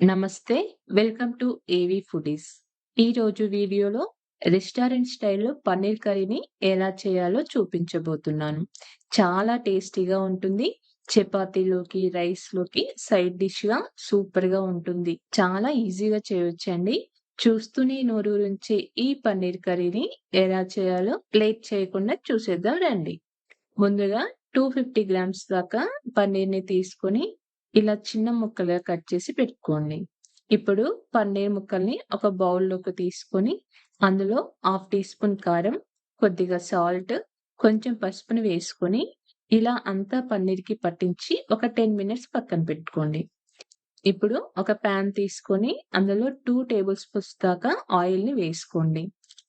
నమస్తే. Welcome to AV foodies. ఈరోజు వీడియోలో రెస్టారెంట్ స్టైల్‌లో పన్నీర్ కర్రీని ఎలా చేయాలో చూపించబోతున్నాను. చాలా టేస్టీగా ఉంటుంది. చపాతీలోకి, రైస్‌లోకి సైడ్ డిష్‌గా సూపర్‌గా ఉంటుంది. చాలా ఈజీగా చేయొచ్చండి. చూస్తూనే నుంచి ఈ పన్నీర్ కర్రీని ఎలా చేయాలో ప్లేట్ చేయకుండా చూసేద్దాం రండి. ముందుగా 250 గ్రామ్స్ దాకా పన్నీర్‌ని తీసుకొని ఇలా చిన్న ముక్కలుగా కట్ చేసి పెట్టుకోండి. ఇప్పుడు పన్నీర్ ముక్కల్ని ఒక బౌల్‌లోకి తీసుకొని అందులో హాఫ్ టీ స్పూన్ కారం, కొద్దిగా సాల్ట్, కొంచెం పసుపుని వేసుకొని ఇలా అంతా పన్నీర్‌కి పట్టించి ఒక 10 మినిట్స్ పక్కన పెట్టుకోండి. ఇప్పుడు ఒక ప్యాన్ తీసుకొని అందులో టూ టేబుల్ స్పూన్స్ దాకా ఆయిల్‌ని వేసుకోండి.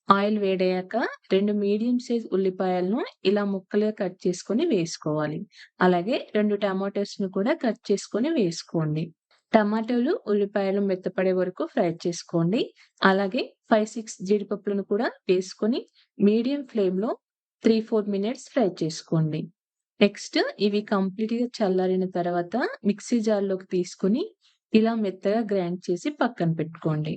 ఆయిల్ వేడయ్యాక రెండు మీడియం సైజ్ ఉల్లిపాయలను ఇలా ముక్కలుగా కట్ చేసుకొని వేసుకోవాలి. అలాగే రెండు టమాటోస్ను కూడా కట్ చేసుకొని వేసుకోండి. టమాటోలు ఉల్లిపాయలు మెత్తపడే వరకు ఫ్రై చేసుకోండి. అలాగే 5, 6 జీడిపప్పులను కూడా వేసుకొని మీడియం ఫ్లేమ్‌లో 3, 4 మినిట్స్ ఫ్రై చేసుకోండి. నెక్స్ట్ ఇవి కంప్లీట్‌గా చల్లారిన తర్వాత మిక్సీ జార్‌లోకి తీసుకొని ఇలా మెత్తగా గ్రైండ్ చేసి పక్కన పెట్టుకోండి.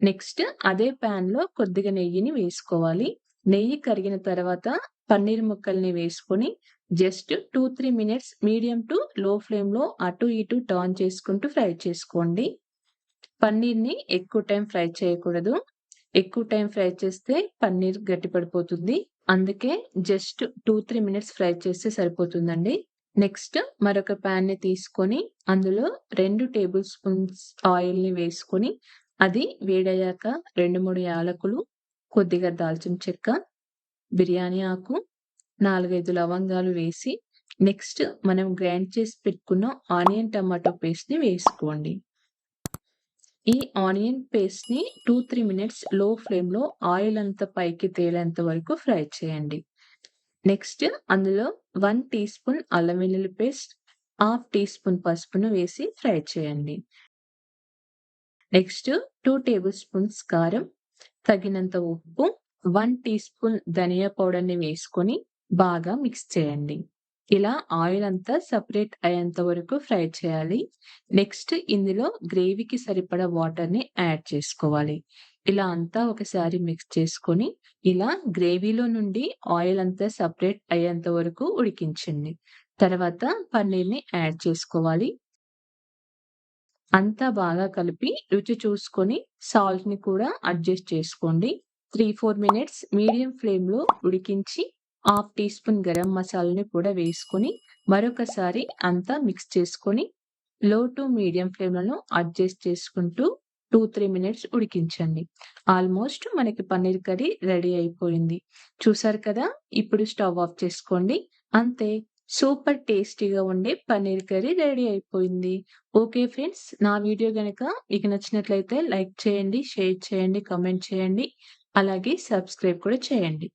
నెక్స్ట్ అదే పాన్‌లో కొద్దిగా నెయ్యిని వేసుకోవాలి. నెయ్యి కరిగిన తర్వాత పన్నీర్ ముక్కల్ని వేసుకొని జస్ట్ 2, 3 మినిట్స్ మీడియం టు లో ఫ్లేమ్‌లో అటు ఇటు టర్న్ చేసుకుంటూ ఫ్రై చేసుకోండి. పన్నీర్‌ని ఎక్కువ టైం ఫ్రై చేయకూడదు. ఎక్కువ టైం ఫ్రై చేస్తే పన్నీర్ గట్టిపడిపోతుంది. అందుకే జస్ట్ 2, 3 మినిట్స్ ఫ్రై చేస్తే సరిపోతుందండి. నెక్స్ట్ మరొక పాన్‌ని తీసుకొని అందులో రెండు టేబుల్ స్పూన్స్ ఆయిల్‌ని వేసుకొని అది వేడయ్యాక 2, 3 యాలకులు, కొద్దిగా దాల్చిన చెక్క, బిర్యానీ ఆకు, 4, 5 లవంగాలు వేసి నెక్స్ట్ మనం గ్రైండ్ చేసి పెట్టుకున్న ఆనియన్ టమాటో పేస్ట్‌ని వేసుకోండి. ఈ ఆనియన్ పేస్ట్‌ని 2, 3 మినిట్స్లో ఫ్లేమ్‌లో ఆయిల్ అంతా పైకి తేలేంత వరకు ఫ్రై చేయండి. నెక్స్ట్ అందులో వన్ టీ స్పూన్ అల్లం వెల్లుల్లి పేస్ట్, హాఫ్ టీ స్పూన్ పసుపును వేసి ఫ్రై చేయండి. నెక్స్ట్ టూ టేబుల్ స్పూన్స్ కారం, తగినంత ఉప్పు, వన్ టీ స్పూన్ ధనియా పౌడర్‌ని వేసుకొని బాగా మిక్స్ చేయండి. ఇలా ఆయిల్ అంతా సపరేట్ అయ్యేంత వరకు ఫ్రై చేయాలి. నెక్స్ట్ ఇందులో గ్రేవీకి సరిపడా వాటర్‌ని యాడ్ చేసుకోవాలి. ఇలా అంతా ఒకసారి మిక్స్ చేసుకొని ఇలా గ్రేవీలో నుండి ఆయిల్ అంతా సపరేట్ అయ్యేంత వరకు ఉడికించండి. తర్వాత పన్నీర్‌ని యాడ్ చేసుకోవాలి. అంతా బాగా కలిపి రుచి చూసుకొని సాల్ట్‌ని కూడా అడ్జస్ట్ చేసుకోండి. 3, 4 మినిట్స్ మీడియం ఫ్లేమ్‌లో ఉడికించి హాఫ్ టీ స్పూన్ గరం మసాలాని కూడా వేసుకొని మరొకసారి అంతా మిక్స్ చేసుకొని లో టు మీడియం ఫ్లేమ్‌లను అడ్జస్ట్ చేసుకుంటూ 2, 3 మినిట్స్ ఉడికించండి. ఆల్మోస్ట్ మనకి పన్నీర్ కర్రీ రెడీ అయిపోయింది. చూసారు కదా! ఇప్పుడు స్టవ్ ఆఫ్ చేసుకోండి. అంతే సూపర్ టేస్టీగా ఉండే పన్నీర్ కర్రీ రెడీ అయిపోయింది. ఓకే ఫ్రెండ్స్ నా వీడియో గనక మీకు నచ్చినట్లయితే లైక్ చేయండి, షేర్ చేయండి, కామెంట్ చేయండి. అలాగే సబ్స్క్రైబ్ కూడా చేయండి.